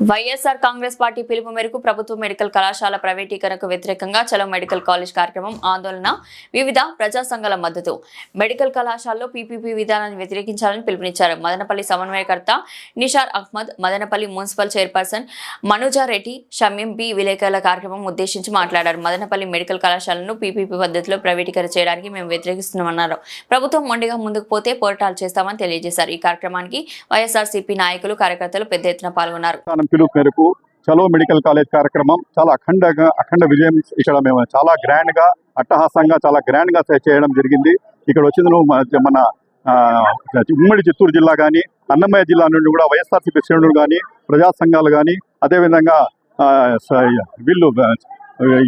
YSR Congress party పిలుపు మేరకు ప్రభుత్వ మెడికల్ కళాశాల ప్రైవేటీకరణకు వ్యతిరేకంగా చలో మెడికల్ కాలేజ్ కార్యక్రమం ఆందోళన వివిధ ప్రజా సంఘాల మద్దతు. మెడికల్ కళాశాలలో పీపీపీ విధానాన్ని వ్యతిరేకించాలని పిలుపునిచ్చారు. మదనపల్లి సమన్వయకర్త నిషార్ అహ్మద్ మదనపల్లి మున్సిపల్ చైర్పర్సన్ మనుజారెడ్డి షమీం బి విలేకరుల కార్యక్రమం ఉద్దేశించి మాట్లాడారు. మదనపల్లి మెడికల్ కళాశాలను పీపీపీ పద్ధతిలో ప్రైవేటీకరణ చేయడానికి మేము వ్యతిరేకిస్తున్నామన్నారు. ప్రభుత్వం మొండిగా ముందుకు పోతే పోరాటాలు చేస్తామని తెలియజేశారు. ఈ కార్యక్రమానికి వైఎస్ఆర్సీపీ నాయకులు కార్యకర్తలు పెద్ద ఎత్తున పాల్గొన్నారు. పిలుపు మేరకు చలో మెడికల్ కాలేజ్ కార్యక్రమం చాలా అఖండగా అఖండ విజయం ఇక్కడ మేము చాలా గ్రాండ్గా అట్టహాసంగా చాలా గ్రాండ్గా చేయడం జరిగింది. ఇక్కడ వచ్చిన మన- మన ఆ, ఉమ్మడి చిత్తూరు జిల్లా కానీ అన్నమయ్య జిల్లా నుండి కూడా వైఎస్ఆర్సీపీ శ్రేణులు కానీ ప్రజా సంఘాలు కానీ అదేవిధంగా ఆ, స- వీళ్ళు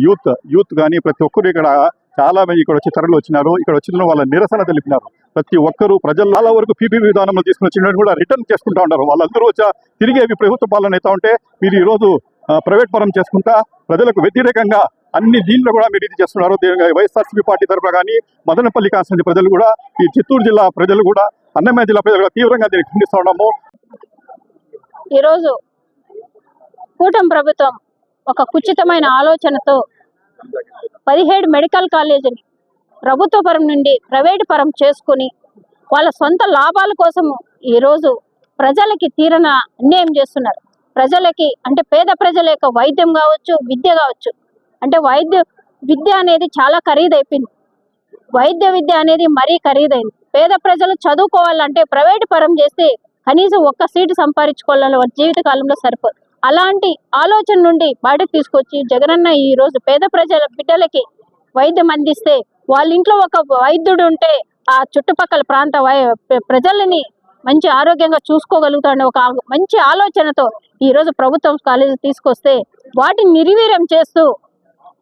యూత్ యూత్ కానీ ప్రతి ఒక్కరు ఇక్కడ చాలా మంది ఇక్కడ వచ్చి తరలి వచ్చినారు. ఇక్కడ వచ్చిన వాళ్ళ నిరసన తెలిపినారు. ప్రతి ఒక్కరు ప్రజలు చాలా వరకు పీపీ విధానంలో తీసుకుని వచ్చిన కూడా రిటర్న్ చేసుకుంటా ఉన్నారు. వాళ్ళందరూ వచ్చి తిరిగి అవి ప్రభుత్వ పాలన అవుతా ఉంటే మీరు ఈరోజు ప్రైవేట్ పరం చేసుకుంటా ప్రజలకు వ్యతిరేకంగా అన్ని దీంట్లో కూడా మీరు ఇది చేస్తున్నారు. వైఎస్ఆర్సీపీ పార్టీ తరఫున కానీ మదనపల్లి కాన్స్టిట్యూన్సీ ప్రజలు కూడా ఈ చిత్తూరు జిల్లా ప్రజలు కూడా అన్నమయ్య జిల్లా ప్రజలు కూడా తీవ్రంగా దీన్ని ఖండిస్తూ ఉన్నాము. ఈరోజు కూటమి ప్రభుత్వం ఒక కుచితమైన ఆలోచనతో పదిహేడు మెడికల్ కాలేజీని ప్రభుత్వ పరం నుండి ప్రైవేటు పరం చేసుకుని వాళ్ళ సొంత లాభాల కోసము ఈరోజు ప్రజలకి తీరన అన్యాయం చేస్తున్నారు. ప్రజలకి అంటే పేద ప్రజల యొక్క వైద్యం కావచ్చు విద్య కావచ్చు. అంటే వైద్య విద్య అనేది చాలా ఖరీదైపోయింది. వైద్య విద్య అనేది మరీ ఖరీదైంది. పేద ప్రజలు చదువుకోవాలంటే ప్రైవేట్ పరం చేస్తే కనీసం ఒక్క సీటు సంపాదించుకోవాలని వారి జీవిత కాలంలో సరిపోదు. అలాంటి ఆలోచన నుండి బయటకు తీసుకొచ్చి జగనన్న ఈ రోజు పేద ప్రజల బిడ్డలకి వైద్యం అందిస్తే వాళ్ళ ఇంట్లో ఒక వైద్యుడు ఉంటే ఆ చుట్టుపక్కల ప్రాంత ప్రజలని మంచి ఆరోగ్యంగా చూసుకోగలుగుతాడని ఒక మంచి ఆలోచనతో ఈ రోజు ప్రభుత్వం కాలేజీ తీసుకొస్తే వాటిని నిర్వీర్యం చేస్తూ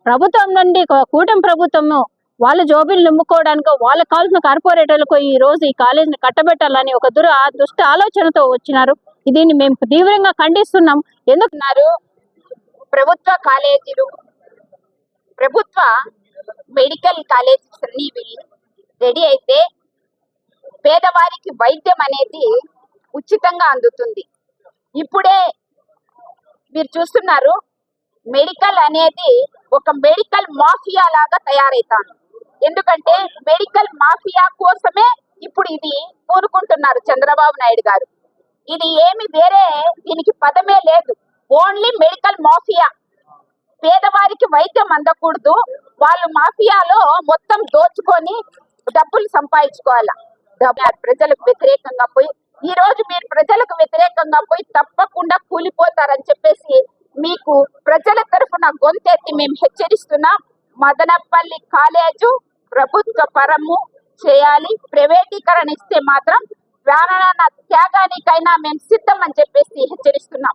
ప్రభుత్వం నుండి కూటమి ప్రభుత్వము వాళ్ళ జోబీలు నింపుకోవడానికి వాళ్ళకి కావాల్సిన కార్పొరేటర్లకు ఈ రోజు ఈ కాలేజీని కట్టబెట్టాలని ఒక దుర ఆ దుష్ట ఆలోచనతో వచ్చినారు. దీన్ని మేము తీవ్రంగా ఖండిస్తున్నాం. ఎందుకున్నారు ప్రభుత్వ కాలేజీలు ప్రభుత్వ మెడికల్ కాలేజెస్ అనేవి రెడీ అయితే పేదవారికి వైద్యం అనేది ఉచితంగా అందుతుంది. ఇప్పుడే మీరు చూస్తున్నారు మెడికల్ అనేది ఒక మెడికల్ మాఫియా లాగా తయారైతాను ఎందుకంటే మెడికల్ మాఫియా కోసమే ఇప్పుడు ఇది కోరుకుంటున్నారు చంద్రబాబు నాయుడు గారు. ఇది ఏమి వేరే దీనికి పదమే లేదు. ఓన్లీ మెడికల్ మాఫియా పేదవారికి వైద్యం అందకూడదు. వాళ్ళు మాఫియాలో మొత్తం దోచుకొని డబ్బులు సంపాదించుకోవాలి. ప్రజలకు వ్యతిరేకంగా పోయి ఈ రోజు మీరు ప్రజలకు వ్యతిరేకంగా పోయి తప్పకుండా కూలిపోతారని చెప్పేసి మీకు ప్రజల తరఫున గొంతెత్తి మేము హెచ్చరిస్తున్నాం. మదనపల్లి కాలేజు ప్రభుత్వ పరము చేయాలి. ప్రైవేటీకరణ ఇస్తే మాత్రం ప్రాణ దేనికైనా మేము సిద్ధం అని చెప్పేసి హెచ్చరిస్తున్నాం.